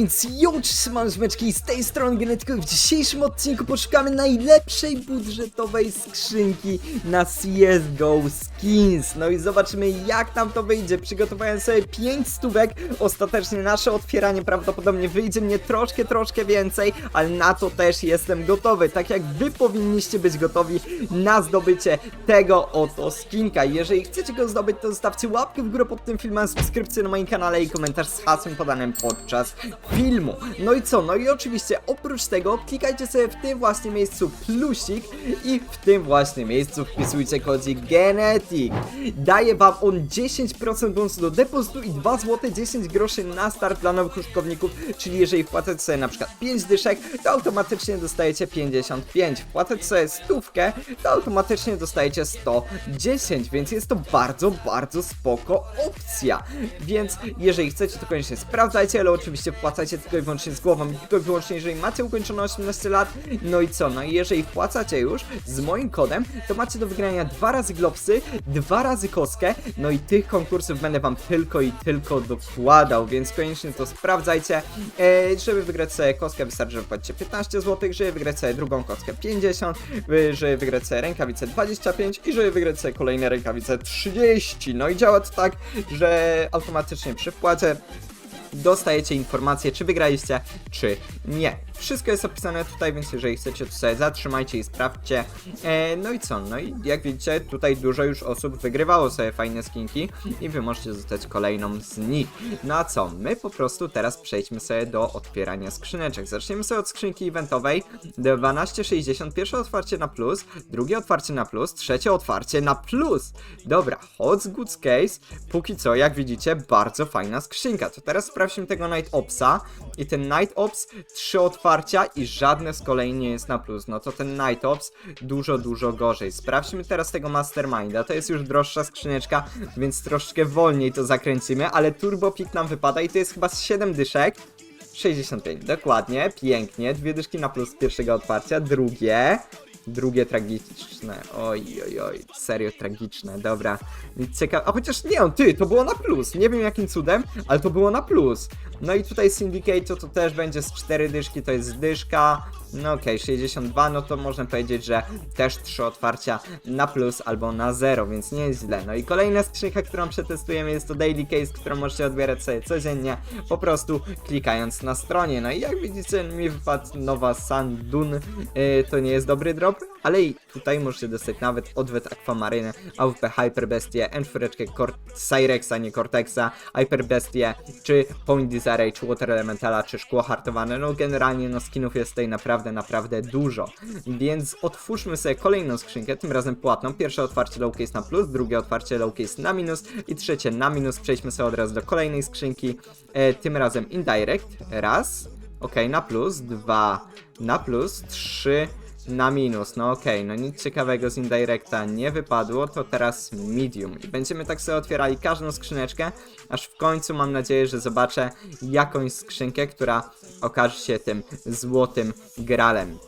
więc jo, trzymam żmeczki z tej strony Genetyko w dzisiejszym odcinku poszukamy najlepszej budżetowej skrzynki na CSGO Skins. No i zobaczymy jak nam to wyjdzie. Przygotowałem sobie 5 stówek. Ostatecznie nasze otwieranie prawdopodobnie wyjdzie mnie troszkę, troszkę więcej, ale na to też jestem gotowy. Tak jak wy powinniście być gotowi na zdobycie tego oto skinka. Jeżeli chcecie go zdobyć, to zostawcie łapkę w górę pod tym filmem, subskrypcję na moim kanale i komentarz z hasłem podanym podczas filmu. No i co? No i oczywiście oprócz tego klikajcie sobie w tym właśnie miejscu plusik i w tym właśnie miejscu wpisujcie kodzik Genetic. Daje wam on 10% bonusu do depozytu i 2 zł 10 groszy na start dla nowych użytkowników, czyli jeżeli wpłacacie sobie na przykład 5 dyszek, to automatycznie dostajecie 55. Wpłacacie sobie stówkę, to automatycznie dostajecie 110, więc jest to bardzo, bardzo spoko opcja. Więc jeżeli chcecie, to koniecznie sprawdzajcie, ale oczywiście wpłacajcie tylko i wyłącznie z głową, tylko i wyłącznie jeżeli macie ukończone 18 lat. No i co? No i jeżeli wpłacacie już z moim kodem, to macie do wygrania dwa razy glopsy, dwa razy kostkę, no i tych konkursów będę wam tylko i tylko dokładał, więc koniecznie to sprawdzajcie. E, żeby wygrać sobie kostkę wystarczy, że wpłacicie 15 zł, żeby wygrać sobie drugą kostkę 50, y, żeby wygrać sobie rękawice 25 i żeby wygrać sobie kolejne rękawice 30. No i działa to tak, że automatycznie przy wpłacie dostajecie informację, czy wygraliście, czy nie. Wszystko jest opisane tutaj, więc jeżeli chcecie, to sobie zatrzymajcie i sprawdźcie. E, no i co? No i jak widzicie, tutaj dużo już osób wygrywało sobie fajne skinki i wy możecie zostać kolejną z nich. No a co? My po prostu teraz przejdźmy sobie do otwierania skrzyneczek. Zaczniemy sobie od skrzynki eventowej 1260. Pierwsze otwarcie na plus, drugie otwarcie na plus, trzecie otwarcie na plus. Dobra, Hot Goods Case. Póki co, jak widzicie, bardzo fajna skrzynka. To teraz sprawdźmy tego Night Opsa. I ten Night Ops, trzy otwarcia i żadne z kolei nie jest na plus. No to ten Night Ops dużo, dużo gorzej. Sprawdźmy teraz tego Masterminda. To jest już droższa skrzyneczka, więc troszkę wolniej to zakręcimy, ale Turbo Pick nam wypada i to jest chyba z 7 dyszek. 65, dokładnie, pięknie. Dwie dyszki na plus pierwszego otwarcia, drugie. Drugie tragiczne. Oj, oj, oj, serio tragiczne, dobra. Ciekawe. A chociaż nie, on ty, to było na plus. Nie wiem jakim cudem, ale to było na plus. No i tutaj Syndicate to, też będzie z 4 dyszki, to jest dyszka. No okej, 62, no to można powiedzieć, że też trzy otwarcia na plus albo na zero, więc nie jest źle. No i kolejna skrzynka, którą przetestujemy jest to Daily Case, którą możecie odbierać sobie codziennie, po prostu klikając na stronie. No i jak widzicie, mi wypadł nowa Sandun, yy, to nie jest dobry drop, ale i tutaj możecie dostać nawet odwet Aquamarynę, AWP Hyper Bestie, N4 Cort Cyrexa, nie Cortexa, Hyper Bestie, czy Point Desire, czy Water Elementala, czy Szkło Hartowane. No generalnie no skinów jest tutaj naprawdę, naprawdę dużo. Więc otwórzmy sobie kolejną skrzynkę, tym razem płatną. Pierwsze otwarcie low case na plus, drugie otwarcie low case na minus i trzecie na minus. Przejdźmy sobie od razu do kolejnej skrzynki, e, tym razem indirect, raz, ok, na plus, dwa, na plus, trzy, na minus, no okej, no nic ciekawego z Indirecta nie wypadło, to teraz medium. I będziemy tak sobie otwierali każdą skrzyneczkę, aż w końcu mam nadzieję, że zobaczę jakąś skrzynkę, która okaże się tym złotym gralem.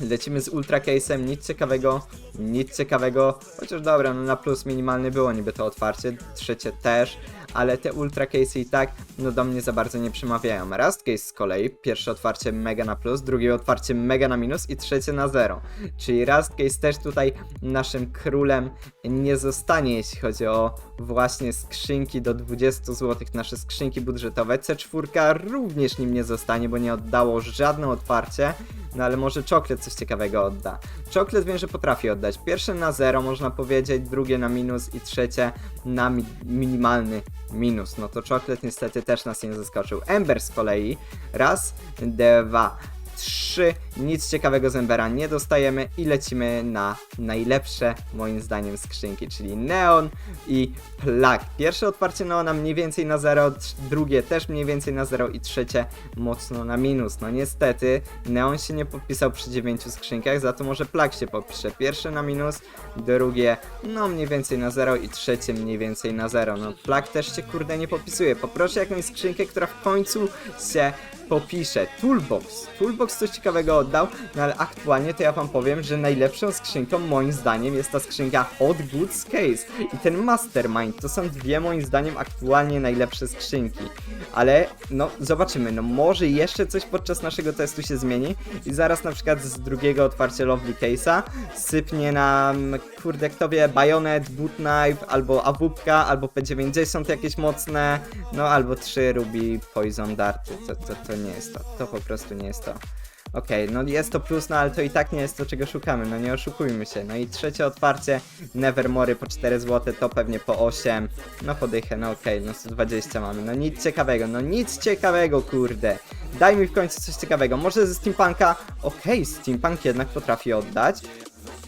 Lecimy z Ultra Case'em, nic ciekawego, nic ciekawego, chociaż dobra, no na plus minimalny było niby to otwarcie, trzecie też, ale te Ultra Case'y i tak, no do mnie za bardzo nie przemawiają. Rust Case z kolei, pierwsze otwarcie mega na plus, drugie otwarcie mega na minus i trzecie na zero. Czyli Rust Case też tutaj naszym królem nie zostanie, jeśli chodzi o właśnie skrzynki do 20 zł, nasze skrzynki budżetowe. C4 również nim nie zostanie, bo nie oddało żadne otwarcie. No ale może czoklet coś ciekawego odda. Czoklet wiem, że potrafi oddać. Pierwsze na zero można powiedzieć, drugie na minus i trzecie na mi minimalny minus. No to czoklet niestety też nas nie zaskoczył. Ember z kolei. Raz, dwa, trzy. Nic ciekawego z Embera nie dostajemy i lecimy na najlepsze moim zdaniem skrzynki, czyli Neon i Plak. Pierwsze otwarcie Neona mniej więcej na 0, drugie też mniej więcej na 0 i trzecie mocno na minus. No niestety Neon się nie podpisał przy 9 skrzynkach, za to może Plak się podpisze. Pierwsze na minus, drugie no mniej więcej na 0 i trzecie mniej więcej na 0. No Plak też się kurde nie podpisuje. Poproszę jakąś skrzynkę, która w końcu się popiszę. Toolbox. Toolbox coś ciekawego oddał, no ale aktualnie to ja wam powiem, że najlepszą skrzynką moim zdaniem jest ta skrzynka Hot Goods Case i ten Mastermind. To są dwie moim zdaniem aktualnie najlepsze skrzynki. Ale no zobaczymy, no może jeszcze coś podczas naszego testu się zmieni i zaraz na przykład z drugiego otwarcia Lovely Case'a sypnie nam, kurde kto wie, Bayonet, Boot Knife, albo AWP, albo P90 jakieś mocne, no albo 3 Ruby Poison Darty. To, to, to nie jest to, to po prostu nie jest to. Okej, no jest to plus, no ale to i tak nie jest to, czego szukamy, no nie oszukujmy się. No i trzecie otwarcie, Nevermory po 4 zł, to pewnie po 8. No podychę, no okej, no 120 mamy, no nic ciekawego, no nic ciekawego, kurde. Daj mi w końcu coś ciekawego, może ze Steampunka, okej, Steampunk jednak potrafi oddać.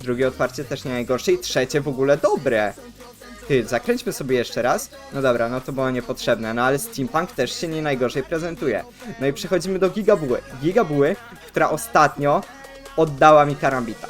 Drugie otwarcie też nie najgorsze i trzecie w ogóle dobre. Ty, zakręćmy sobie jeszcze raz. No dobra, no to było niepotrzebne, no ale Steampunk też się nie najgorzej prezentuje. No i przechodzimy do Gigabuły. Gigabuły, która ostatnio oddała mi Karambita.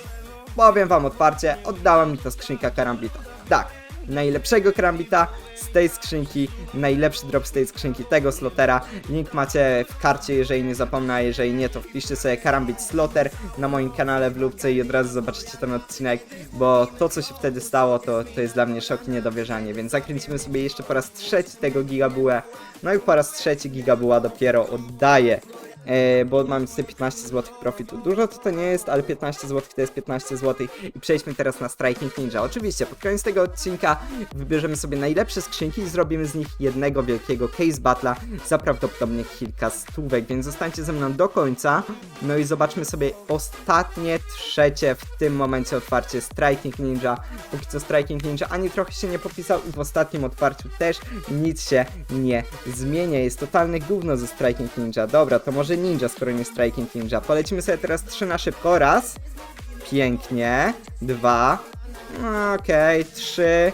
Powiem wam otwarcie, oddała mi ta skrzynka Karambita. Tak, najlepszego Karambita z tej skrzynki, najlepszy drop z tej skrzynki, tego slotera. Link macie w karcie, jeżeli nie zapomnę, a jeżeli nie, to wpiszcie sobie Karambit Slotter na moim kanale w lubce i od razu zobaczycie ten odcinek, bo to, co się wtedy stało, to, to jest dla mnie szok i niedowierzanie, więc zakręcimy sobie jeszcze po raz trzeci tego gigabułę, no i po raz trzeci gigabuła dopiero oddaję. E, bo mam sobie 15 zł profitu. Dużo to to nie jest, ale 15 zł to jest 15 zł. I przejdźmy teraz na Striking Ninja. Oczywiście, pod koniec tego odcinka wybierzemy sobie najlepsze skrzynki i zrobimy z nich jednego wielkiego case battle'a za prawdopodobnie kilka stówek, więc zostańcie ze mną do końca. No i zobaczmy sobie ostatnie, trzecie w tym momencie otwarcie Striking Ninja. Póki co Striking Ninja ani trochę się nie popisał i w ostatnim otwarciu też nic się nie zmienia. Jest totalne gówno ze Striking Ninja. Dobra, to może Ninja, skoro nie Striking Ninja. Polecimy sobie teraz trzy na szybko. Raz. Pięknie. Dwa. Okej, trzy.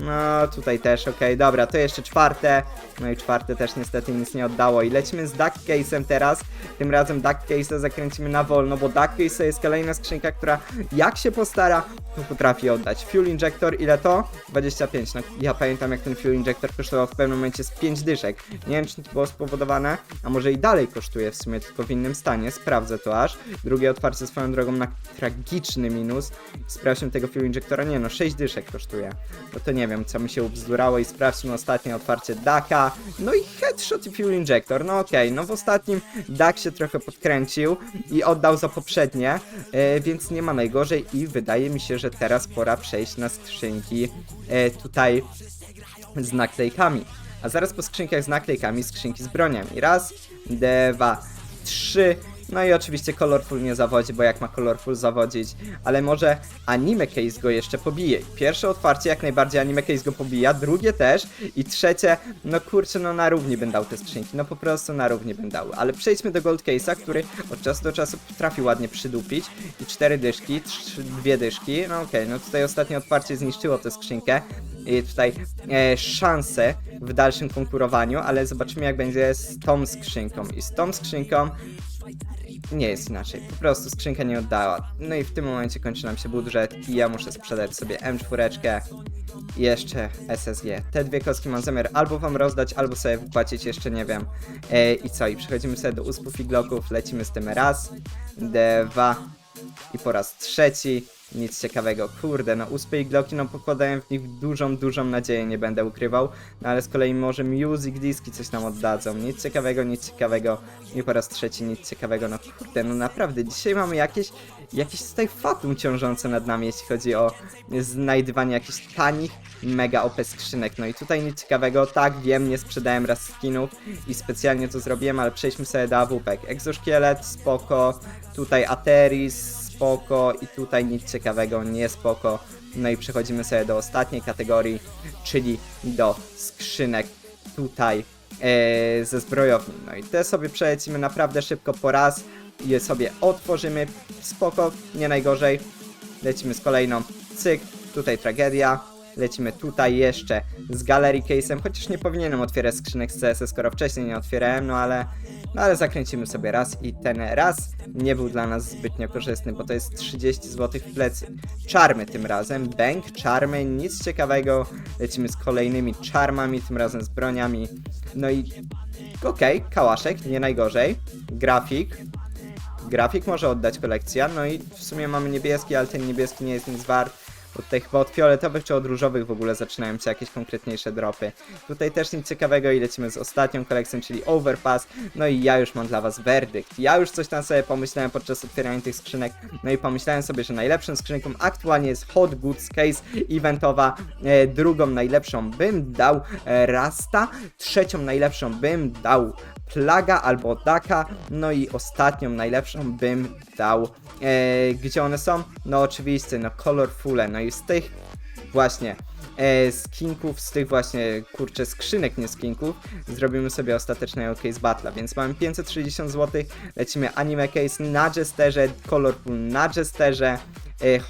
No, tutaj też, okej, dobra, to jeszcze czwarte. No i czwarte też niestety nic nie oddało. I lecimy z Duck Case'em teraz. Tym razem Duck Case'a zakręcimy na wolno, bo Duck Case jest kolejna skrzynka, która jak się postara, to potrafi oddać. Fuel Injector, ile to? 25. No, ja pamiętam jak ten Fuel Injector kosztował w pewnym momencie z 5 dyszek. Nie wiem, czy to było spowodowane, a może i dalej kosztuje w sumie, tylko w innym stanie. Sprawdzę to aż. Drugie otwarcie swoją drogą na tragiczny minus. Sprawdźmy tego Fuel Injectora. Nie no, 6 dyszek kosztuje. No to nie wiem, co mi się ubzdurało i sprawdźmy ostatnie otwarcie Daka. No i Headshot i Fuel Injector. No okej, no w ostatnim Dak się trochę podkręcił i oddał za poprzednie, e, więc nie ma najgorzej i wydaje mi się, że teraz pora przejść na skrzynki e, tutaj z naklejkami. A zaraz po skrzynkach z naklejkami skrzynki z broniami. Raz, dwa, trzy. No i oczywiście Colorful nie zawodzi, bo jak ma Colorful zawodzić, ale może Anime Case go jeszcze pobije. Pierwsze otwarcie jak najbardziej Anime Case go pobija, drugie też i trzecie, no kurczę, no na równi będą dał te skrzynki, no po prostu na równi będą dały. Ale przejdźmy do Gold Case'a, który od czasu do czasu potrafi ładnie przydupić i cztery dyszki, dwie dyszki, no okej, no tutaj ostatnie otwarcie zniszczyło tę skrzynkę i tutaj e, szanse w dalszym konkurowaniu, ale zobaczymy jak będzie z tą skrzynką i z tą skrzynką nie jest inaczej. Po prostu skrzynka nie oddała. No i w tym momencie kończy nam się budżet i ja muszę sprzedać sobie M4 i jeszcze SSG. Te dwie kostki mam zamiar albo wam rozdać, albo sobie wypłacić, jeszcze nie wiem. E, I co? I przechodzimy sobie do uspów i gloków, lecimy z tym raz, dwa i po raz trzeci. Nic ciekawego, kurde, no uspy i gloki no pokładałem w nich dużą, dużą nadzieję, nie będę ukrywał, no ale z kolei może music diski coś nam oddadzą, nic ciekawego, nic ciekawego. I po raz trzeci nic ciekawego, no kurde, no naprawdę, dzisiaj mamy jakieś, jakieś tutaj fatum ciążące nad nami, jeśli chodzi o znajdywanie jakichś tanich, mega OP skrzynek, no i tutaj nic ciekawego, tak, wiem, nie sprzedałem raz skinów i specjalnie to zrobiłem, ale przejdźmy sobie do AWP, Exoszkielet, spoko, tutaj Ateris, spoko i tutaj nic ciekawego, nie spoko. No i przechodzimy sobie do ostatniej kategorii, czyli do skrzynek tutaj e, ze zbrojowni. No i te sobie przelecimy naprawdę szybko po raz, je sobie otworzymy, spoko, nie najgorzej. Lecimy z kolejną, cyk, tutaj tragedia. Lecimy tutaj jeszcze z galerii case'em, chociaż nie powinienem otwierać skrzynek z CS, skoro wcześniej nie otwierałem, no ale, no ale zakręcimy sobie raz i ten raz nie był dla nas zbytnio korzystny, bo to jest 30 zł w plecy. Czarmy tym razem, bank, czarmy, nic ciekawego. Lecimy z kolejnymi czarmami, tym razem z broniami. No i okej, kałaszek, nie najgorzej. Grafik. Grafik może oddać kolekcja, no i w sumie mamy niebieski, ale ten niebieski nie jest nic wart. Od tych chyba od fioletowych czy od różowych w ogóle zaczynają się jakieś konkretniejsze dropy. Tutaj też nic ciekawego i lecimy z ostatnią kolekcją, czyli Overpass. No i ja już mam dla was werdykt. Ja już coś tam sobie pomyślałem podczas otwierania tych skrzynek. No i pomyślałem sobie, że najlepszą skrzynką aktualnie jest Hot Goods Case eventowa. E, drugą najlepszą bym dał e, Rasta. Trzecią najlepszą bym dał Plaga albo Daka. No i ostatnią najlepszą bym dał. E, gdzie one są? No oczywiście, no Colorfule. No i z tych właśnie e, skinków, z tych właśnie kurczę skrzynek, nie skinków, zrobimy sobie ostatecznego case battle, więc mamy 560 zł, lecimy anime case na Jesterze, Colorful na Jesterze,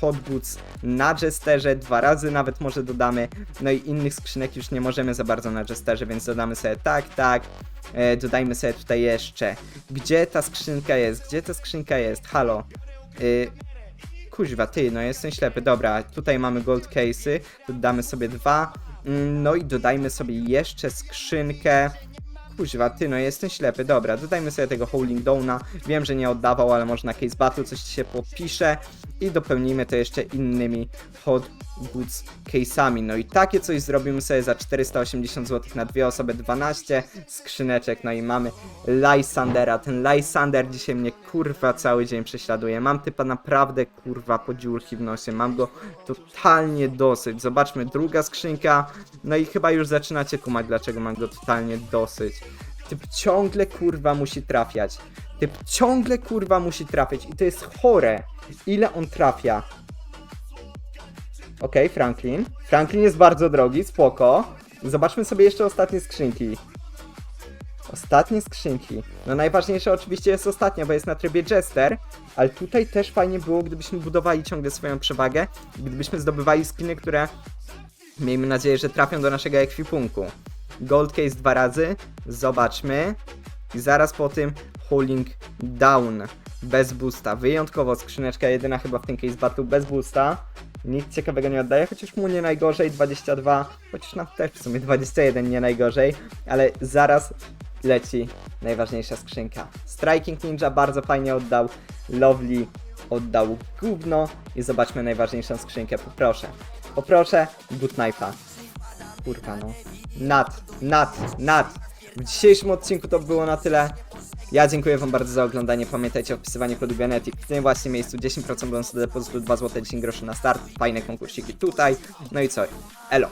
Hot Boots na Jesterze, dwa razy nawet może dodamy, no i innych skrzynek już nie możemy za bardzo na Jesterze, więc dodamy sobie tak, tak, e, dodajmy sobie tutaj jeszcze, gdzie ta skrzynka jest, gdzie ta skrzynka jest, halo, y, Kuźwa, ty, no jestem ślepy. Dobra, tutaj mamy gold case'y, dodamy sobie dwa. Mm, No i dodajmy sobie jeszcze skrzynkę. Kuźwa, ty, no jestem ślepy. Dobra, dodajmy sobie tego Howling Downa. Wiem, że nie oddawał, ale może na case battle coś ci się popisze. I dopełnijmy to jeszcze innymi hot goods case'ami. No i takie coś zrobimy sobie za 480 zł na dwie osoby, 12 skrzyneczek. No i mamy Lysandera. Ten Lysander dzisiaj mnie kurwa cały dzień prześladuje. Mam typa naprawdę kurwa po dziurki w nosie. Mam go totalnie dosyć. Zobaczmy, druga skrzynka. No i chyba już zaczynacie kumać, dlaczego mam go totalnie dosyć. Typ ciągle kurwa musi trafiać. Typ ciągle kurwa musi trafiać i to jest chore. Ile on trafia? Okej, Franklin. Franklin jest bardzo drogi, spoko. Zobaczmy sobie jeszcze ostatnie skrzynki. Ostatnie skrzynki. No najważniejsza oczywiście jest ostatnia, bo jest na trybie Jester, ale tutaj też fajnie było, gdybyśmy budowali ciągle swoją przewagę, gdybyśmy zdobywali skiny, które miejmy nadzieję, że trafią do naszego ekwipunku. Gold Case dwa razy, zobaczmy. I zaraz po tym Holding Down bez boosta. Wyjątkowo skrzyneczka jedyna chyba w tym case battle bez boosta. Nikt ciekawego nie oddaje, chociaż mu nie najgorzej, 22, chociaż nam też w sumie 21 nie najgorzej, ale zaraz leci najważniejsza skrzynka. Striking Ninja bardzo fajnie oddał, Lovely oddał gówno i zobaczmy najważniejszą skrzynkę, poproszę. Poproszę Good Knife'a. Kurwa no. Nad, nad, nad. W dzisiejszym odcinku to było na tyle. Ja dziękuję wam bardzo za oglądanie. Pamiętajcie o wpisywaniu kodu Genetic w tym właśnie miejscu. 10% bonusu do depozytu, 2 zł 10 groszy na start. Fajne konkursiki tutaj. No i co? Elo.